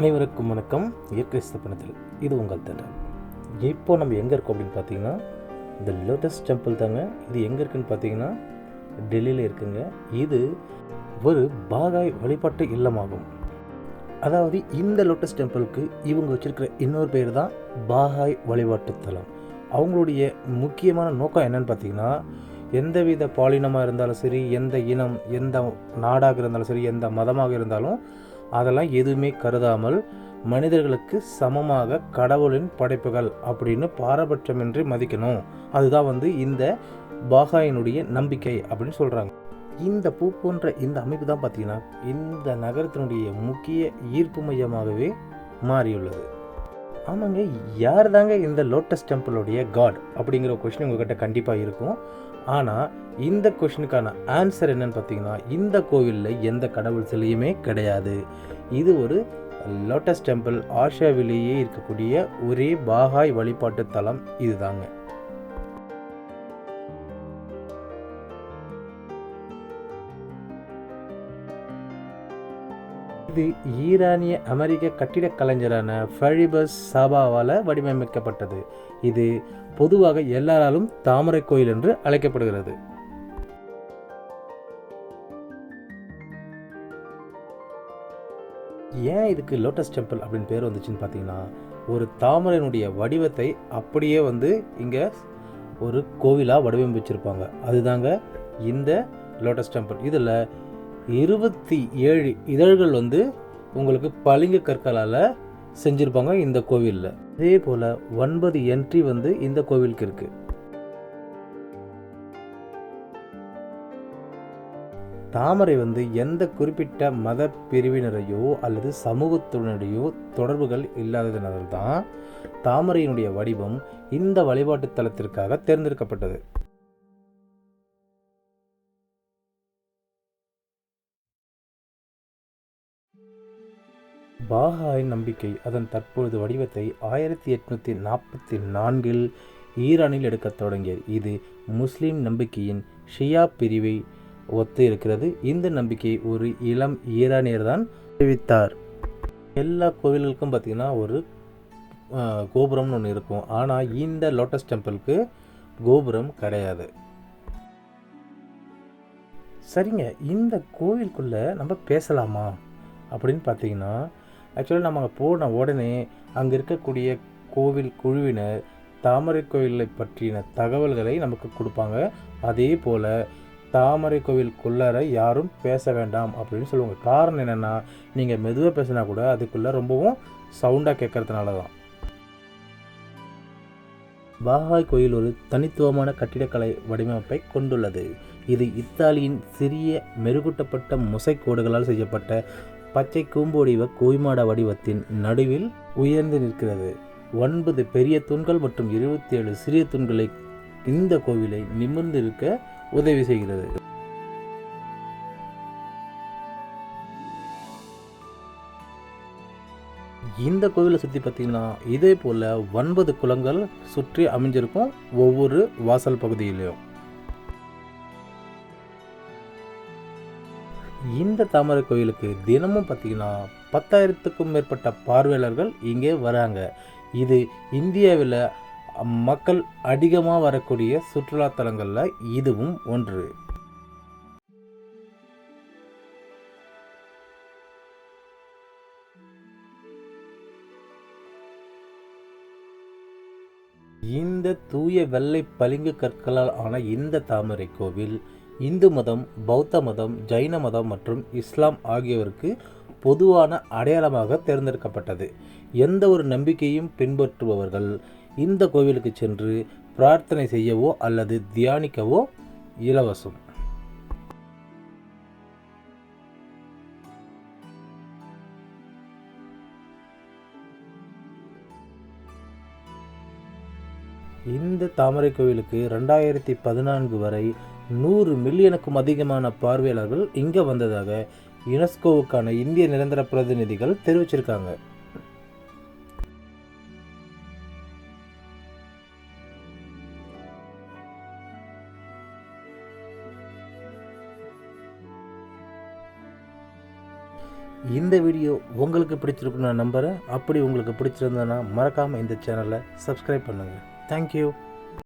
அனைவருக்கும் வணக்கம். இயற்கை பணத்தில். இது உங்கள் தண்டல் இப்போ நம்ம எங்கே இருக்கோம் அப்படின்னு பார்த்தீங்கன்னா இந்த லோட்டஸ் டெம்பிள் தாங்க. இது எங்கே இருக்குன்னு பார்த்தீங்கன்னா டெல்லியில் இருக்குங்க. இது ஒரு பாகாய் வழிபாட்டு இல்லமாகும். அதாவது இந்த லோட்டஸ் டெம்பிளுக்கு இவங்க வச்சுருக்கிற இன்னொரு பேர் தான் பாகாய் வழிபாட்டு தலம். அவங்களுடைய முக்கியமான நோக்கம் என்னன்னு பார்த்தீங்கன்னா எந்தவித பாலினமாக இருந்தாலும் சரி எந்த இனம் எந்த நாடாக இருந்தாலும் சரி எந்த மதமாக இருந்தாலும் அதெல்லாம் எதுவுமே கருதாமல் மனிதர்களுக்கு சமமாக கடவுளின் படைப்புகள் அப்படின்னு பாரபட்சமின்றி மதிக்கணும். அதுதான் வந்து இந்த பாகாயினுடைய நம்பிக்கை அப்படின்னு சொல்கிறாங்க இந்த பூ போன்ற இந்த அமைப்பு தான் பார்த்தீங்கன்னா இந்த நகரத்தினுடைய முக்கிய ஈர்ப்பு மையமாகவே மாறியுள்ளது. ஆமாங்க யார் தாங்க இந்த லோட்டஸ் டெம்பிளுடைய காட் அப்படிங்கிற கொஷின் உங்ககிட்ட கண்டிப்பாக இருக்கும். ஆனால் இந்த கொஷினுக்கான ஆன்சர் என்னன்னு பார்த்தீங்கன்னா இந்த கோவிலில் எந்த கடவுள் சிலையுமே கிடையாது. இது ஒரு லோட்டஸ் டெம்பிள் ஆஷாவிலேயே இருக்கக்கூடிய ஒரே பாகாய் வழிபாட்டு தலம் இதுதாங்க. இது ஈரானிய அமெரிக்க கட்டிடக் கலைஞரான ஃபழிபஸ் சாபாவால் வடிவமைக்கப்பட்டது. இது பொதுவாக எல்லாராலும் தாமரை கோயில் என்று அழைக்கப்படுகிறது. ஏன் இதுக்கு லோட்டஸ் டெம்பிள் அப்படின்னு பேர் வந்துச்சுன்னு பார்த்தீங்கன்னா ஒரு தாமரையினுடைய வடிவத்தை அப்படியே வந்து இங்கே ஒரு கோவிலாக வடிவமைச்சிருப்பாங்க. அதுதாங்க இந்த லோட்டஸ் டெம்பிள். இதில் இருபத்தி ஏழு இதழ்கள் வந்து உங்களுக்கு பளிங்கு கற்களால் செஞ்சுருப்பாங்க இந்த கோவிலில். அதே போல் ஒன்பது என்ட்ரி வந்து இந்த கோவிலுக்கு இருக்குது தாமரை வந்து எந்த குறிப்பிட்ட மத பிரிவினரையோ அல்லது சமூகத்தினரையோ தொடர்புகள் இல்லாததினால்தான் தாமரையினுடைய வடிவம் இந்த வழிபாட்டு தலத்திற்காக தேர்ந்தெடுக்கப்பட்டது. பாஹாயின் நம்பிக்கை அதன் தற்பொழுது வடிவத்தை ஆயிரத்தி எட்நூற்றி நாற்பத்தி நான்கில் ஈரானில் எடுக்கத் தொடங்கியது. இது முஸ்லீம் நம்பிக்கையின் ஷியா பிரிவை ஒத்து இருக்கிறது இந்த நம்பிக்கை ஒரு இளம் ஈரானியர் தான் தெரிவித்தார். எல்லா கோவில்களுக்கும் பார்த்திங்கன்னா ஒரு கோபுரம்னு ஒன்று இருக்கும். ஆனால் இந்த லோட்டஸ் டெம்பிளுக்கு கோபுரம் கிடையாது. சரிங்க இந்த கோவிலுக்குள்ளே நம்ம பேசலாமா? அப்படின்னு பார்த்தீங்கன்னா ஆக்சுவலாக நம்ம அங்கே போன உடனே அங்கே இருக்கக்கூடிய கோவில் குழுவினர் தாமரை கோவிலை பற்றின தகவல்களை நமக்கு கொடுப்பாங்க. அதே போல் தாமரை கோவிலுக்குள்ளார யாரும் பேச வேண்டாம் அப்படின்னு சொல்லுவாங்க. காரணம் என்னென்னா நீங்கள் மெதுவாக பேசினா கூட அதுக்குள்ளே ரொம்பவும் சவுண்டாக கேட்கறதுனால தான் பாகாய் கோயில் ஒரு தனித்துவமான கட்டிடக்கலை வடிவமைப்பை கொண்டுள்ளது. இது இத்தாலியின் சிறிய மெருகூட்டப்பட்ட முசைக்கோடுகளால் செய்யப்பட்ட பச்சை கூம்பொடிவ கோய்மாட வடிவத்தின் நடுவில் உயர்ந்து நிற்கிறது. ஒன்பது பெரிய தூண்கள் மற்றும் இருபத்தி ஏழு சிறிய தூண்களை இந்த கோவிலை நிமிர்ந்திருக்க உதவி செய்கிறது. இந்த கோவிலை சுற்றி பார்த்தீங்கன்னா இதே போல் ஒன்பது குளங்கள் சுற்றி அமைஞ்சிருக்கும் ஒவ்வொரு வாசல் பகுதியிலையும் இந்த தாமரை கோயிலுக்கு தினமும் பார்த்தீங்கன்னா பத்தாயிரத்துக்கும் மேற்பட்ட பார்வையாளர்கள் இங்கே வராங்க. இது இந்தியாவில் மக்கள் அதிகமாக வரக்கூடிய சுற்றுலாத்தலங்களில் இதுவும் ஒன்று. இந்த தூய வெள்ளை பளிங்கு கற்களால் ஆன இந்த தாமரை கோவில் இந்து மதம் பௌத்த மதம் ஜைன மதம் மற்றும் இஸ்லாம் ஆகியோருக்கு பொதுவான அடையாளமாக தேர்ந்தெடுக்கப்பட்டது. எந்த ஒரு நம்பிக்கையும் பின்பற்றுபவர்கள் இந்த கோவிலுக்கு சென்று பிரார்த்தனை செய்யவோ அல்லது தியானிக்கவோ இலவசம். இந்த தாமரை கோவிலுக்கு ரெண்டாயிரத்தி பதினான்கு வரை நூறு மில்லியனுக்கும் அதிகமான பார்வையாளர்கள் இங்கே வந்ததாக யுனெஸ்கோவுக்கான இந்திய நிரந்தர பிரதிநிதிகள் தெரிவிச்சிருக்காங்க. இந்த வீடியோ உங்களுக்கு பிடிச்சிருக்குன்னு நான் நம்புகிறேன் அப்படி உங்களுக்கு பிடிச்சிருந்தேன்னா மறக்காமல் இந்த சேனலை சப்ஸ்கிரைப் பண்ணுங்கள் Thank you.